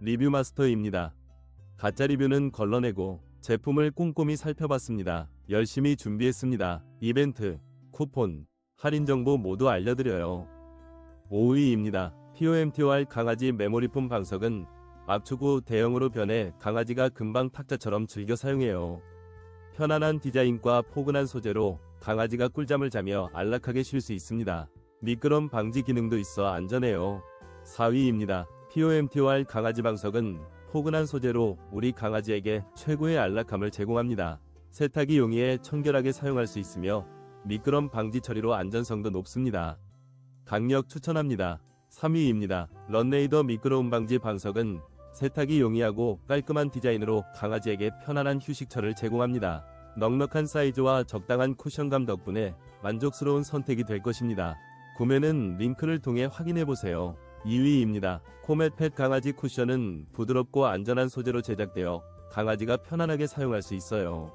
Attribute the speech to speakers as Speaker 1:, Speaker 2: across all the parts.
Speaker 1: 리뷰 마스터입니다. 가짜 리뷰는 걸러내고 제품을 꼼꼼히 살펴봤습니다. 열심히 준비했습니다. 이벤트, 쿠폰, 할인 정보 모두 알려드려요. 5위입니다. POMTOR 강아지 메모리폼 방석은 압축 후 대형으로 변해 강아지가 금방 탁자처럼 즐겨 사용해요. 편안한 디자인과 포근한 소재로 강아지가 꿀잠을 자며 안락하게 쉴 수 있습니다. 미끄럼 방지 기능도 있어 안전해요. 4위입니다. POMTOR 강아지 방석은 포근한 소재로 우리 강아지에게 최고의 안락함을 제공합니다. 세탁이 용이해 청결하게 사용할 수 있으며 미끄럼 방지 처리로 안전성도 높습니다. 강력 추천합니다. 3위입니다. 런네이더 미끄러움 방지 방석은 세탁이 용이하고 깔끔한 디자인으로 강아지에게 편안한 휴식처를 제공합니다. 넉넉한 사이즈와 적당한 쿠션감 덕분에 만족스러운 선택이 될 것입니다. 구매는 링크를 통해 확인해 보세요. 2위입니다. 코멧펫 강아지 쿠션은 부드럽고 안전한 소재로 제작되어 강아지가 편안하게 사용할 수 있어요.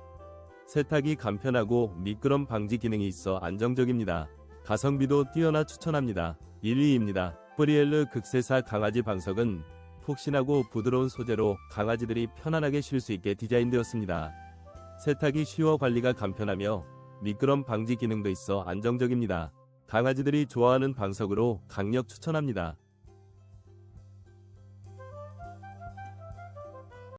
Speaker 1: 세탁이 간편하고 미끄럼 방지 기능이 있어 안정적입니다. 가성비도 뛰어나 추천합니다. 1위입니다. 프리엘르 극세사 강아지 방석은 푹신하고 부드러운 소재로 강아지들이 편안하게 쉴 수 있게 디자인되었습니다. 세탁이 쉬워 관리가 간편하며 미끄럼 방지 기능도 있어 안정적입니다. 강아지들이 좋아하는 방석으로 강력 추천합니다.